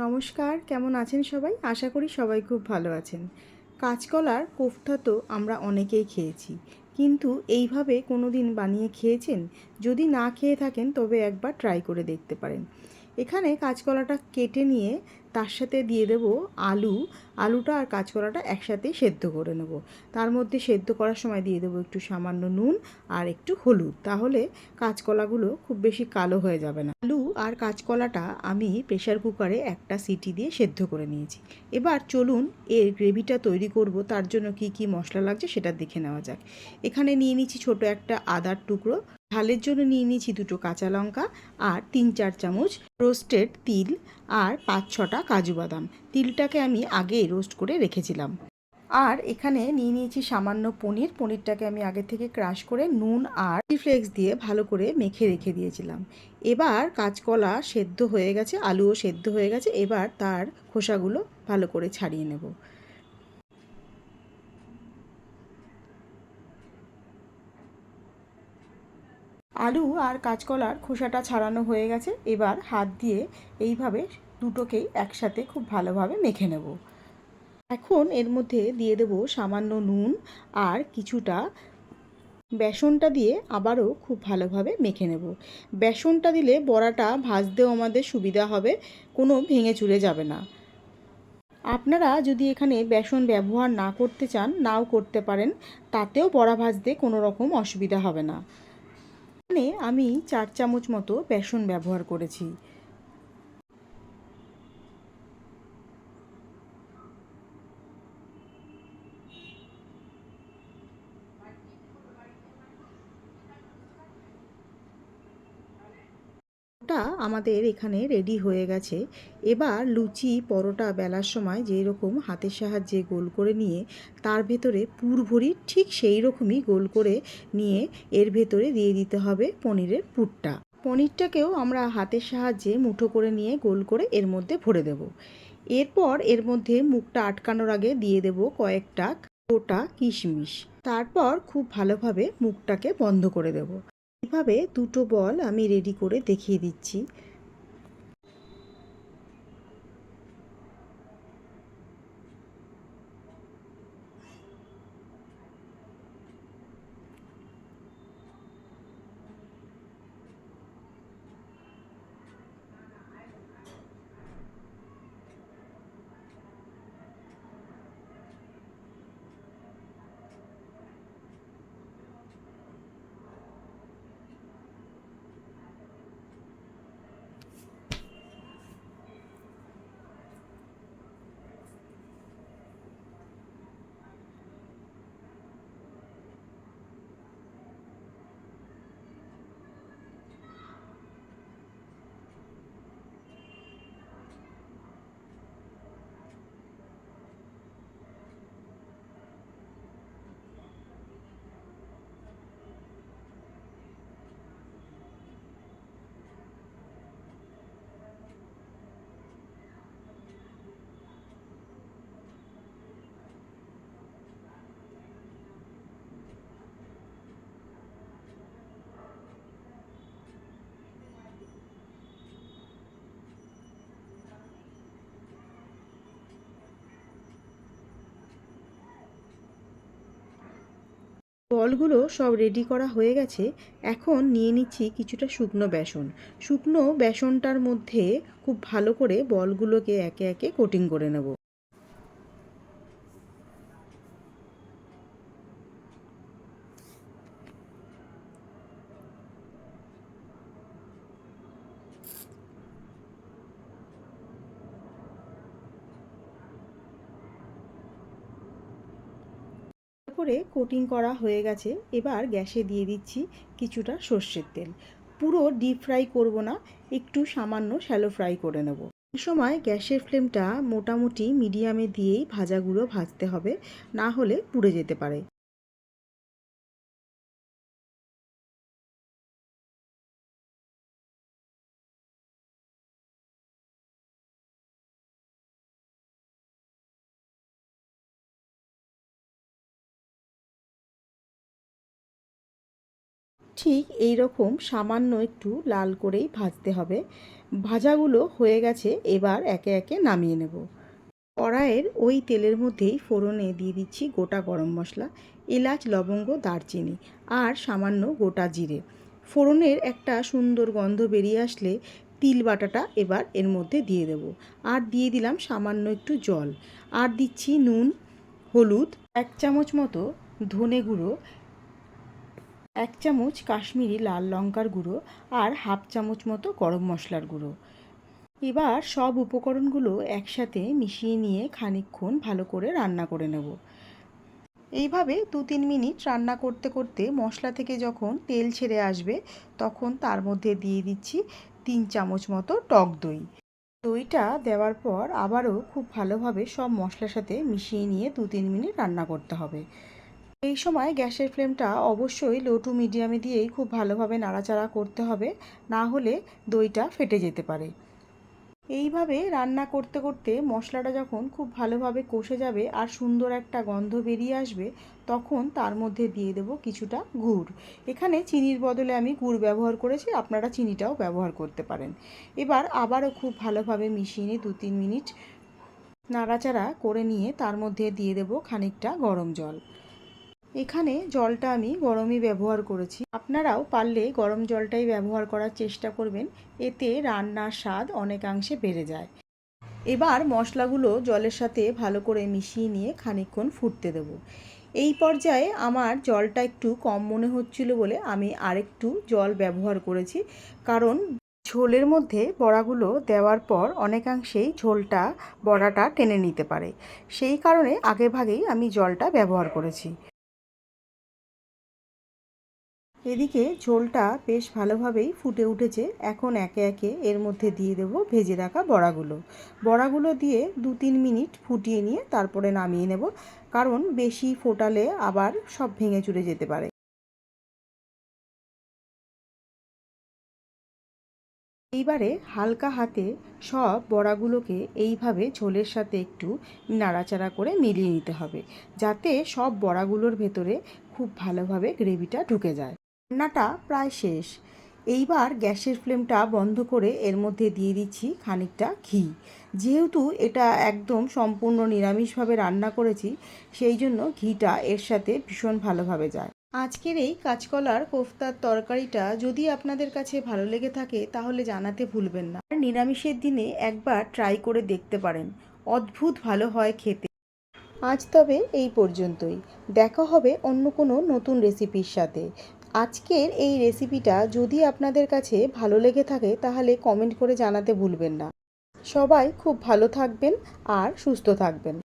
নমস্কার, কেমন আছেন সবাই? আশা করি সবাই খুব ভালো আছেন। কাঁচকলার কোফতা তো আমরা অনেকেই খেয়েছি। কিন্তু এইভাবে কোনো দিন বানিয়ে খেয়েছেন? যদি না খেয়ে থাকেন, তবে একবার ট্রাই করে দেখতে পারেন। এখানে কাঁচকলাটা কেটে নিয়ে তার সাথে দিয়ে দেব আলু। আলুটা আর কাঁচকলাটা একসাথে সেদ্ধ করে নেব। তার মধ্যে সেদ্ধ করার সময় দিয়ে দেবো একটু সামান্য নুন আর একটু হলুদ। তাহলে কাঁচকলাগুলো খুব বেশি কালো হয়ে যাবে না। আলু আর কাঁচকলাটা আমি প্রেশার কুকারে একটা সিটি দিয়ে সেদ্ধ করে নিয়েছি। এবার চলুন এর গ্রেভিটা তৈরি করব। তার জন্য কি কি মশলা লাগছে সেটা দেখে নেওয়া যাক। এখানে নিয়ে নিচ্ছি ছোট একটা আদার টুকরো। ঝালের জন্য নিয়ে নিয়েছি দুটো কাঁচা লঙ্কা আর তিন চার চামচ রোস্টেড তিল আর পাঁচ ছটা কাজু বাদাম। তিলটাকে আমি আগেই রোস্ট করে রেখেছিলাম। আর এখানে নিয়ে নিয়েছি সামান্য পনির। পনিরটাকে আমি আগে থেকে ক্রাশ করে নুন আর ফ্লেক্স দিয়ে ভালো করে মেখে রেখে দিয়েছিলাম। এবার কাঁচকলা সেদ্ধ হয়ে গেছে, আলুও সেদ্ধ হয়ে গেছে। এবার তার খোসাগুলো ভালো করে ছাড়িয়ে নেব। আলু আর কাঁচকলার খোসাটা ছাড়ানো হয়ে গেছে। এবার হাত দিয়ে এইভাবে দুটোকেই একসাথে খুব ভালোভাবে মেখে নেব। এখন এর মধ্যে দিয়ে দেব সামান্য নুন আর কিছুটা বেসনটা দিয়ে আবারও খুব ভালোভাবে মেখে নেব। বেসনটা দিলে বড়াটা ভাজতেও আমাদের সুবিধা হবে, কোনো ভেঙে চুরে যাবে না। আপনারা যদি এখানে বেসন ব্যবহার না করতে চান, নাও করতে পারেন। তাতেও বড়া ভাজতে কোনো রকম অসুবিধা হবে না। এখানে আমি চার চামচ মতো বেসন ব্যবহার করেছি। ওটা আমাদের এখানে রেডি হয়ে গেছে। এবার লুচি, পরোটা বেলার সময় যেই রকম হাতের সাহায্যে গোল করে নিয়ে তার ভেতরে পুর ভরি ঠিক সেই রকমই গোল করে নিয়ে এর ভেতরে দিয়ে দিতে হবে পনিরের পুরটা। পনিরটাকেও আমরা হাতের সাহায্যে মুঠো করে নিয়ে গোল করে এর মধ্যে ভরে দেব। এরপর এর মধ্যে মুখটা আটকানোর আগে দিয়ে দেব কয়েকটা গোটা কিশমিশ। তারপর খুব ভালোভাবে মুখটাকে বন্ধ করে দেব। এভাবে দুটো বল আমি রেডি করে দেখিয়ে দিচ্ছি। বলগুলো সব রেডি করা হয়ে গেছে। এখন নিয়ে নিচ্ছি কিছুটা শুকনো বেসন। শুকনো বেসনটার মধ্যে খুব ভালো করে বলগুলোকে একে একে কোটিং করে নেব। করে কোটিং করা হয়ে গেছে, এবার গ্যাসে দিয়ে দিচ্ছি কিছুটা সর্ষের তেল। পুরো ডিপ ফ্রাই করব না, একটু সামান্য শ্যালো ফ্রাই করে নেব। এই সময় গ্যাসের ফ্লেমটা মোটামুটি মিডিয়ামে দিয়েই ভাজাগুলো ভাজতে হবে, না হলে পুড়ে যেতে পারে। ঠিক এই রকম সামান্য একটু লাল করেই ভাজতে হবে। ভাজাগুলো হয়ে গেছে, এবার একে একে নামিয়ে নেব। কড়াইয়ের ওই তেলের মধ্যেই ফোড়নে দিয়ে দিচ্ছি গোটা গরম মশলা, এলাচ, লবঙ্গ, দারচিনি আর সামান্য গোটা জিরে। ফোড়নের একটা সুন্দর গন্ধ বেরিয়ে আসলে তিল বাটাটা এবার এর মধ্যে দিয়ে দেব। আর দিয়ে দিলাম সামান্য একটু জল। আর দিচ্ছি নুন, হলুদ, এক চামচ মতো ধনে গুঁড়ো এক চামচ কাশ্মীরি লাল লঙ্কার গুঁড়ো আর হাফ চামচ মতো গরম মশলার গুঁড়ো। এবার সব উপকরণগুলো একসাথে মিশিয়ে নিয়ে খানিকক্ষণ ভালো করে রান্না করে নেব। এইভাবে দু তিন মিনিট রান্না করতে করতে মশলা থেকে যখন তেল ছেড়ে আসবে, তখন তার মধ্যে দিয়ে দিচ্ছি তিন চামচ মতো টক দই। দইটা দেওয়ার পর আবারও খুব ভালোভাবে সব মশলার সাথে মিশিয়ে নিয়ে দু তিন মিনিট রান্না করতে হবে। এই সময় গ্যাসের ফ্লেমটা অবশ্যই লো টু মিডিয়ামে দিয়েই খুব ভালোভাবে নাড়াচাড়া করতে হবে, না হলে দইটা ফেটে যেতে পারে। এইভাবে রান্না করতে করতে মশলাটা যখন খুব ভালোভাবে কষে যাবে আর সুন্দর একটা গন্ধ বেরিয়ে আসবে, তখন তার মধ্যে দিয়ে দেব কিছুটা গুড়। এখানে চিনির বদলে আমি গুড় ব্যবহার করেছি, আপনারা চিনিটাও ব্যবহার করতে পারেন। এবার আবারও খুব ভালোভাবে মিশিয়ে নিয়ে দু তিন মিনিট নাড়াচাড়া করে নিয়ে তার মধ্যে দিয়ে দেব খানিকটা গরম জল। এখানে জলটা আমি গরমই ব্যবহার করেছি। আপনারাও পারলে গরম জলটাই ব্যবহার করার চেষ্টা করবেন, এতে রান্নার স্বাদ অনেকাংশে বেড়ে যায়। এবার মশলাগুলো জলের সাথে ভালো করে মিশিয়ে নিয়ে খানিকক্ষণ ফুটতে দেব। এই পর্যায়ে আমার জলটা একটু কম মনে হচ্ছিল বলে আমি আরেকটু জল ব্যবহার করেছি, কারণ ঝোলের মধ্যে বড়াগুলো দেওয়ার পর অনেকাংশেই ঝোলটা বড়াটা টেনে নিতে পারে। সেই কারণে আগেভাগেই আমি জলটা ব্যবহার করেছি। এদিকে ঝোলটা বেশ ভালোভাবেই ফুটে উঠেছে। এখন একে একে এর মধ্যে দিয়ে দেব ভেজে রাখা বড়াগুলো। বড়াগুলো দিয়ে দু তিন মিনিট ফুটিয়ে নিয়ে তারপরে নামিয়ে নেব, কারণ বেশি ফোটালে আবার সব ভেঙে চুরে যেতে পারে। এইবারে হালকা হাতে সব বড়াগুলোকে এইভাবে ঝোলের সাথে একটু নাড়াচাড়া করে মিলিয়ে নিতে হবে, যাতে সব বড়াগুলোর ভেতরে খুব ভালোভাবে গ্রেভিটা ঢুকে যায়। রান্নাটা প্রায় শেষ। এইবার গ্যাসের ফ্লেমটা বন্ধ করে এর মধ্যে দিয়ে দিচ্ছি খানিকটা ঘি। যেহেতু এটা একদম সম্পূর্ণ নিরামিষভাবে রান্না করেছি, সেই জন্য ঘিটা এর সাথে ভীষণ ভালোভাবে যায়। আজকের এই কাঁচকলার কোফতার তরকারিটা যদি আপনাদের কাছে ভালো লেগে থাকে, তাহলে জানাতে ভুলবেন না। আর নিরামিষের দিনে একবার ট্রাই করে দেখতে পারেন। অদ্ভুত ভালো হয় খেতে। আজ তবে এই পর্যন্তই। দেখা হবে অন্য কোনো নতুন রেসিপির সাথে। আজকের এই রেসিপিটা যদি আপনাদের কাছে ভালো লেগে থাকে, তাহলে কমেন্ট করে জানাতে ভুলবেন না। সবাই খুব ভালো থাকবেন আর সুস্থ থাকবেন।